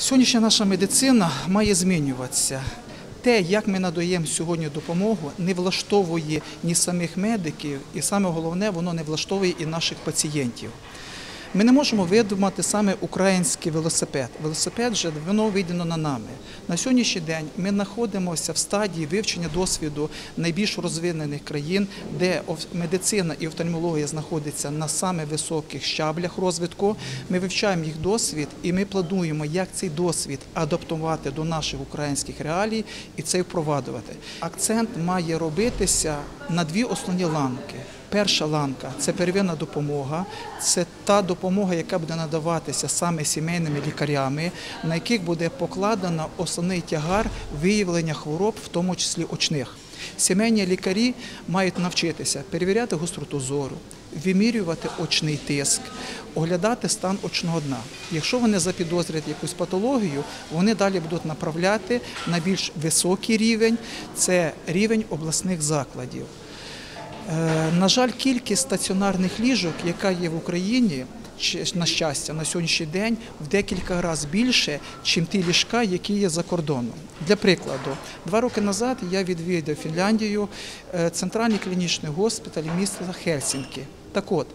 Сьогоднішня наша медицина має змінюватися. Те, як ми надаємо сьогодні допомогу, не влаштовує ні самих медиків, і саме головне, воно не влаштовує і наших пацієнтів. Ми не можемо видумати саме український велосипед. Велосипед вже воно вийдено на нами. На сьогоднішній день ми знаходимося в стадії вивчення досвіду найбільш розвинених країн, де медицина і офтальмологія знаходяться на саме високих щаблях розвитку. Ми вивчаємо їх досвід і ми плануємо, як цей досвід адаптувати до наших українських реалій і це впроваджувати. Акцент має робитися на дві основні ланки. Перша ланка це первинна допомога, це та допомога, яка буде надаватися саме сімейними лікарями, на яких буде покладено основний тягар виявлення хвороб, в тому числі очних. Сімейні лікарі мають навчитися перевіряти гостроту зору, вимірювати очний тиск, оглядати стан очного дна. Якщо вони запідозрять якусь патологію, вони далі будуть направляти на більш високий рівень це рівень обласних закладів. Е, На жаль, кількість стаціонарних ліжок, яка є в Україні, на щастя, на сьогоднішній день в декілька разів більше, ніж ті ліжка, які є за кордоном. Для прикладу, два роки назад я відвідав Фінляндію, е, центральний клінічний госпіталь міста Хельсінки. Так от,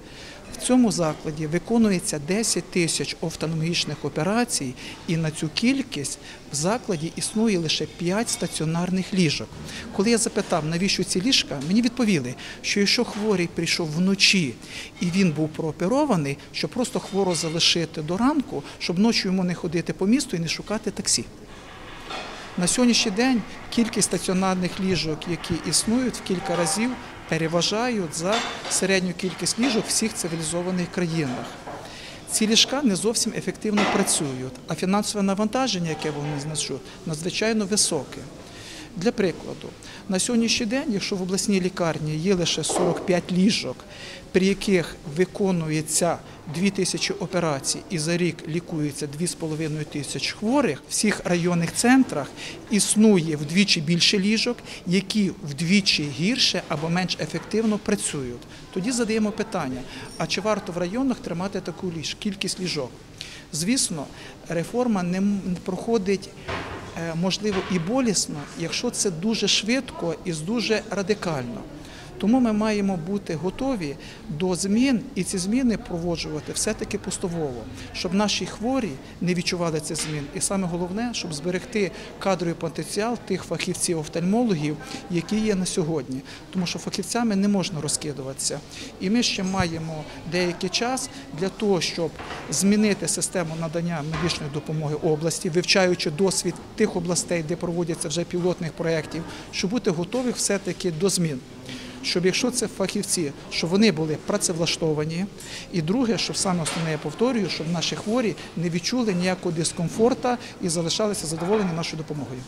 в цьому закладі виконується 10 тисяч офтальмологічних операцій, і на цю кількість в закладі існує лише 5 стаціонарних ліжок. Коли я запитав, навіщо ці ліжка, мені відповіли, що якщо хворий прийшов вночі і він був прооперований, щоб просто хворо залишити до ранку, щоб ночі йому не ходити по місту і не шукати таксі. На сьогоднішній день кількість стаціонарних ліжок, які існують, в кілька разів переважають за середню кількість ліжок всіх цивілізованих країнах. Ці ліжка не зовсім ефективно працюють, а фінансове навантаження, яке вони знесуть, надзвичайно високе. Для прикладу, на сьогоднішній день, якщо в обласній лікарні є лише 45 ліжок, при яких виконується 2 тисячі операцій і за рік лікується 2,5 тисяч хворих, в всіх районних центрах існує вдвічі більше ліжок, які вдвічі гірше або менш ефективно працюють. Тоді задаємо питання: а чи варто в районах тримати таку ліж, кількість ліжок? Звісно, реформа не проходить е, можливо і болісно, якщо це дуже швидко і дуже радикально. Тому ми маємо бути готові до змін і ці зміни проводжувати все-таки поступово, щоб наші хворі не відчували цих змін. І саме головне, щоб зберегти кадровий потенціал тих фахівців офтальмологів, які є на сьогодні. Тому що фахівцями не можна розкидуватися. І ми ще маємо деякий час для того, щоб змінити систему надання медичної допомоги області, вивчаючи досвід тих областей, де проводяться вже пілотних проєктів, щоб бути готові все-таки до змін. Щоб якщо це фахівці, щоб вони були працевлаштовані, і друге, що саме основне я повторюю, щоб наші хворі не відчули ніякого дискомфорту і залишалися задоволені нашою допомогою.